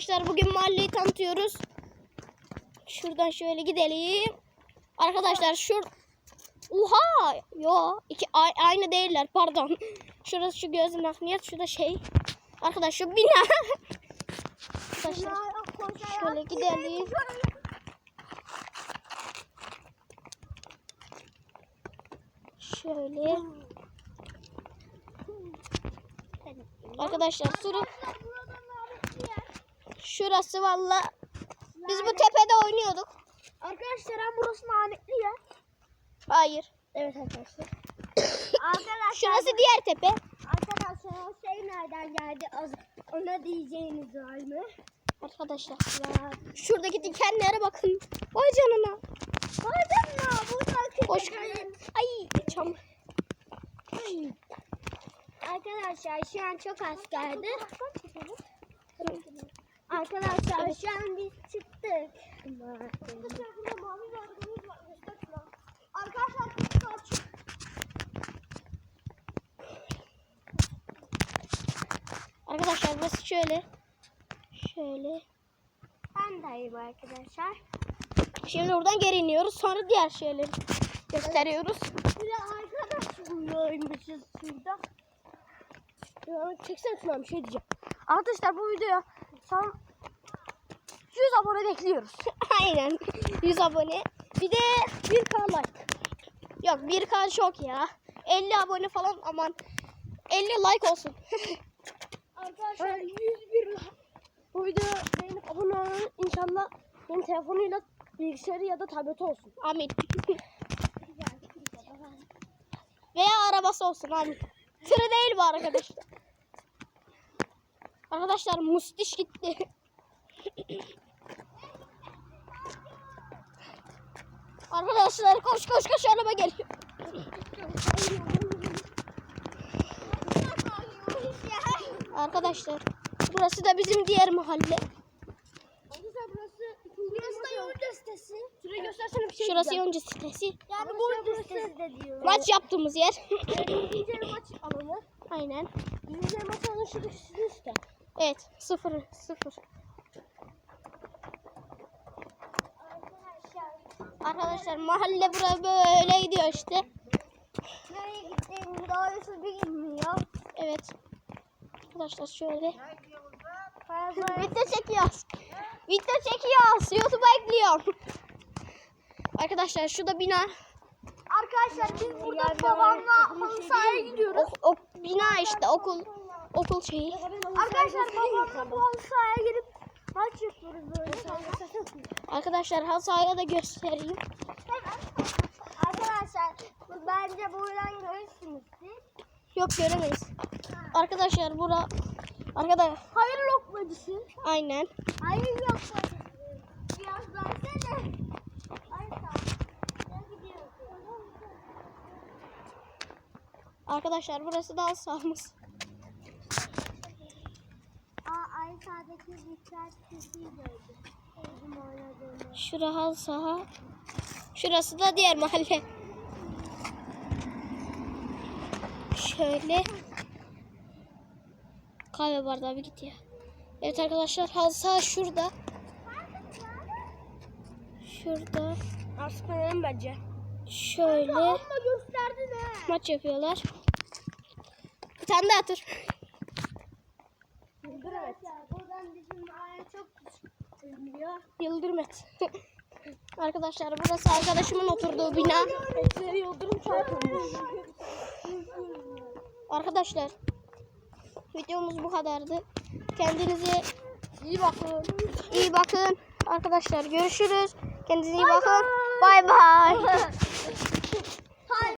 Arkadaşlar bugün mahalleyi tanıtıyoruz. Şuradan şöyle gidelim. Arkadaşlar şur Oha! Yo, iki aynı değiller. Pardon. Şurası şu gözün mahniyat, şurada şey. Arkadaş şu bina. Arkadaşlar şöyle gidelim. Şöyle. Arkadaşlar suru şurası valla biz bu tepede oynuyorduk. Arkadaşlar hem burası lanetli ya. Hayır. Evet arkadaşlar. arkadaşlar. Şurası diğer tepe. Arkadaşlar o şey nereden geldi? Az, ona diyeceğiniz var mı? Arkadaşlar şuradaki dikenlere bakın. Vay canına. Pardon ya buradan Hoş Ay çam. Arkadaşlar şu an çok az geldi. Arkadaşlar şu an biz çıktık. Arkadaşlar Arkadaşlar burası şöyle. Şöyle. Ben deyim arkadaşlar. Şimdi oradan geri iniyoruz. Sonra diğer şeyleri gösteriyoruz. Bir de arkadaş buluyormuşuz şurada. Ya, çeksene Tuna bir şey diyeceğim. Arkadaşlar bu videoya tam 100 abone bekliyoruz. Aynen. 100 abone. Bir de 1k like. Yok 1k çok ya. 50 abone falan aman. 50 like olsun. Arkadaşlar 101 Bu videoya beğenip abone olun. İnşallah benim telefonuyla bilgisayarı ya da tableti olsun. Amin. Veya arabası olsun amin. Tırı değil bu arkadaşlar. Arkadaşlar mustiş gitti. Arkadaşlar koş koş koş araba geliyor. Arkadaşlar burası da bizim diğer mahalle. Burası da yol sitesi. Şurayı göstersene bir şey. Şurası yonca sitesi. Yani bu sitesi de diyor. Maç yaptığımız yer. İkinci maç alanı. Aynen. Birinci maç alanı şurada sizin site. Evet sıfır sıfır. Arkadaşlar mahalle bura böyle gidiyor işte. Nereye gittiğimi doğrusu bilmiyor. Evet. Arkadaşlar şöyle. Video çekiyoruz. Video çekiyoruz. YouTube'a ekliyorum. Arkadaşlar şu da bina. Arkadaşlar biz burada babamla halı sahaya gidiyoruz. O, o bina işte okul okul şeyi. Arkadaşlar babamla bu halı sahaya gelip maç yapıyoruz böyle. Arkadaşlar halı sahaya da göstereyim. Arkadaşlar bu- bence buradan görürsünüz. Yok göremeyiz. Arkadaşlar bura arkadaş Hayır lokmacısı. aynen. Hayır lokmacısı. Biraz versene. Arkadaşlar burası da halı sağdaki dikkat sesi gördüm. Şura halı saha. Şurası da diğer mahalle. Şöyle. Kahve bardağı bir git ya. Evet arkadaşlar halı saha şurada. Şurada. Önemli bence. Şöyle Ama gösterdin he. maç yapıyorlar. Bir tane daha tur. Evet. Buradan bizim aya çok küçük görünüyor. Yıldırım et. Arkadaşlar burası arkadaşımın oturduğu bina. Etleri yıldırım çarpılmış. Arkadaşlar videomuz bu kadardı. Kendinize İyi bakın. iyi bakın. Arkadaşlar görüşürüz. Kendinize iyi bakın. Bay bay.